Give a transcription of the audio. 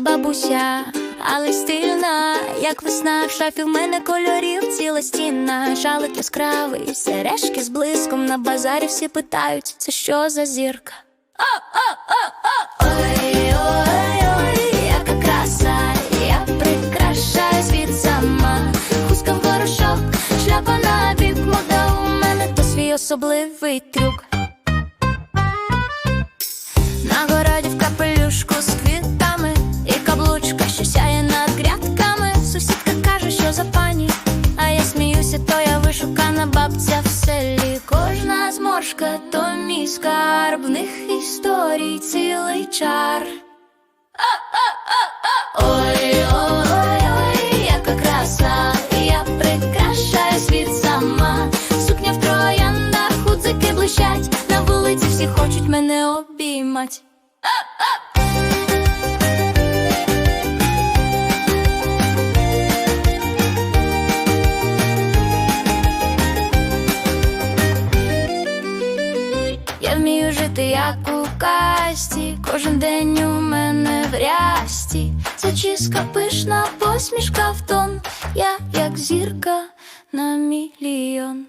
Бабуся, але стильна, як весна в шафі в мене кольорів ціла стіна, шалик яскравий, сережки з блиском на базарі всі питають, це що за зірка? Ой, ой, ой, яка краса, я прикрашаю світ сама. Хустка в горошок, шляпа на бік, мода у мене то свій особливий трюк. За пані, а я сміюся, то я вишукана бабця в селі. Кожна зморшка, то мій скарб, в них історій цілий чар. Ой, ой, ой, яка краса, я прикрашаю світ сама. Сукня в трояндах, гудзики блищать, на вулиці всі хочуть мене обіймать. Я вмію жити як у касті, кожен день у мене в рясті. Зачіска пишна, посмішка в тон, я як зірка на мільйон.